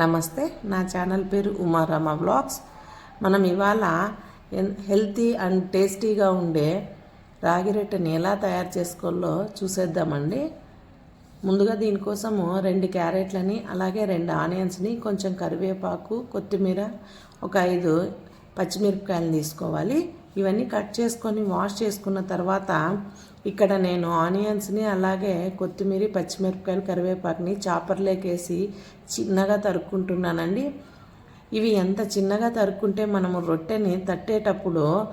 నమస్తే నా ఛానల్ పేరు ఉమారామ బ్లాగ్స్ మనం ఇవాళ హెల్తీ అండ్ టేస్టీగా ఉండే రాగి రొట్టెని ఎలా తయారు చేసుకోవాలో చూసేద్దామండి. ముందుగా దీనికోసము రెండు క్యారెట్లని అలాగే రెండు ఆనియన్స్ని కొంచెం కరివేపాకు కొత్తిమీర ఒక ఐదు పచ్చిమిరపకాయలు తీసుకోవాలి. ఇవన్నీ కట్ చేసుకొని వాష్ చేసుకున్న తర్వాత ఇక్కడ నేను ఆనియన్స్ని అలాగే కొత్తిమీర పచ్చిమిరపకాయలు కరివేపాకుని చాపర్లేకేసి చిన్నగా తరుక్కుంటున్నానండి. ఇవి ఎంత చిన్నగా తరుక్కుంటే మనము రొట్టెని తట్టేటప్పుడు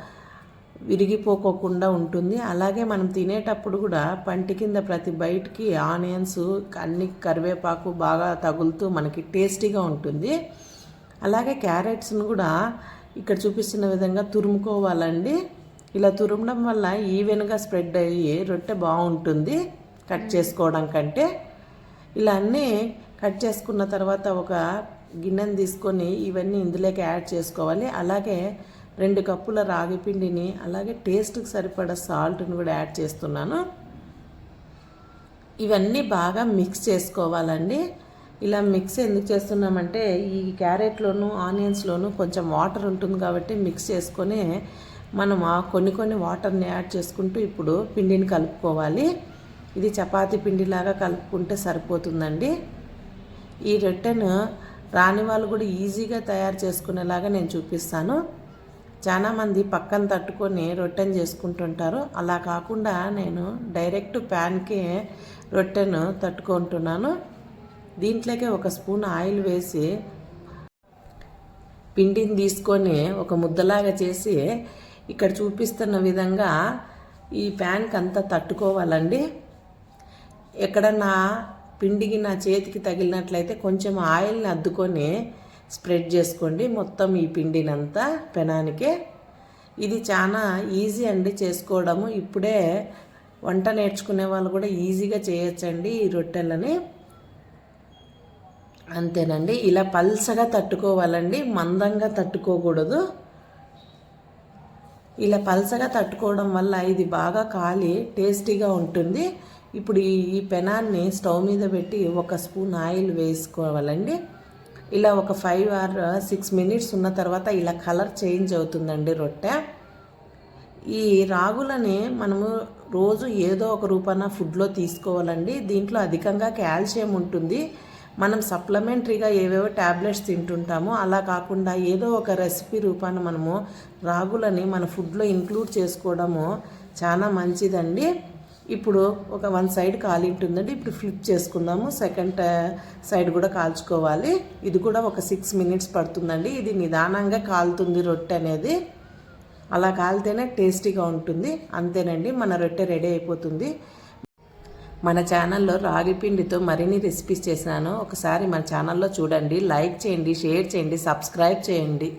విరిగిపోకోకుండా ఉంటుంది. అలాగే మనం తినేటప్పుడు కూడా పంటి కింద ప్రతి బయటికి ఆనియన్స్ అన్ని కరివేపాకు బాగా తగులుతూ మనకి టేస్టీగా ఉంటుంది. అలాగే క్యారెట్స్ను కూడా ఇక్కడ చూపిస్తున్న విధంగా తురుముకోవాలండి. ఇలా తురమడం వల్ల ఈవెన్గా స్ప్రెడ్ అయ్యి రొట్టె బాగుంటుంది కట్ చేసుకోవడం కంటే. ఇలా అన్నీ కట్ చేసుకున్న తర్వాత ఒక గిన్నెని తీసుకొని ఇవన్నీ ఇందులోకి యాడ్ చేసుకోవాలి. అలాగే రెండు కప్పుల రాగి పిండిని అలాగే టేస్ట్కి సరిపడా సాల్ట్ని కూడా యాడ్ చేస్తున్నాను. ఇవన్నీ బాగా మిక్స్ చేసుకోవాలండి. ఇలా మిక్స్ ఎందుకు చేస్తున్నామంటే ఈ క్యారెట్లోను ఆనియన్స్లోను కొంచెం వాటర్ ఉంటుంది కాబట్టి మిక్స్ చేసుకొని మనం ఆ కొన్ని కొన్ని వాటర్ని యాడ్ చేసుకుంటూ ఇప్పుడు పిండిని కలుపుకోవాలి. ఇది చపాతీ పిండిలాగా కలుపుకుంటే సరిపోతుందండి. ఈ రొట్టెను రాని వాళ్ళు కూడా ఈజీగా తయారు చేసుకునేలాగా నేను చూపిస్తాను. చాలామంది పక్కన తట్టుకొని రొట్టెను చేసుకుంటుంటారు. అలా కాకుండా నేను డైరెక్ట్ ప్యాన్కి రొట్టెను తట్టుకుంటున్నాను. దీంట్లోకే ఒక స్పూన్ ఆయిల్ వేసి పిండిని తీసుకొని ఒక ముద్దలాగా చేసి ఇక్కడ చూపిస్తున్న విధంగా ఈ ప్యాన్కి అంతా తట్టుకోవాలండి. ఎక్కడ నా పిండికి నా చేతికి తగిలినట్లయితే కొంచెం ఆయిల్ని అద్దుకొని స్ప్రెడ్ చేసుకోండి. మొత్తం ఈ పిండినంతా పెనానికే. ఇది చాలా ఈజీ అండి చేసుకోవడము. ఇప్పుడే వంట నేర్చుకునే వాళ్ళు కూడా ఈజీగా చేయొచ్చండి ఈ రొట్టెలని. అంతేనండి. ఇలా పల్సగా తట్టుకోవాలండి. మందంగా తట్టుకోకూడదు. ఇలా పల్సగా తట్టుకోవడం వల్ల ఇది బాగా కాలి టేస్టీగా ఉంటుంది. ఇప్పుడు ఈ పెనాన్ని స్టవ్ మీద పెట్టి ఒక స్పూన్ ఆయిల్ వేసుకోవాలండి. ఇలా ఒక ఫైవ్ ఆర్ సిక్స్ మినిట్స్ ఉన్న తర్వాత ఇలా కలర్ చేంజ్ అవుతుందండి రొట్టె. ఈ రాగులని మనము రోజు ఏదో ఒక రూపాన ఫుడ్లో తీసుకోవాలండి. దీంట్లో అధికంగా కాల్షియం ఉంటుంది. మనం సప్లిమెంటరీగా ఏవేవో ట్యాబ్లెట్స్ తింటుంటామో అలా కాకుండా ఏదో ఒక రెసిపీ రూపాన మనము రాగులని మన ఫుడ్లో ఇంక్లూడ్ చేసుకోవడము చాలా మంచిదండి. ఇప్పుడు ఒక వన్ సైడ్ కాలి ఉంటుందండి. ఇప్పుడు ఫ్లిప్ చేసుకుందాము. సెకండ్ సైడ్ uh, కూడా కాల్చుకోవాలి. ఇది కూడా ఒక సిక్స్ మినిట్స్ పడుతుందండి. ఇది నిదానంగా కాలుతుంది రొట్టె అనేది. అలా కాలితేనే టేస్టీగా ఉంటుంది. అంతేనండి. మన రొట్టె రెడీ అయిపోతుంది. మన ఛానల్లో రాగి పిండితో మరిన్ని రెసిపీస్ చేసినాను. ఒకసారి మన ఛానల్లో చూడండి లైక్ చేయండి షేర్ చేయండి సబ్స్క్రైబ్ చేయండి.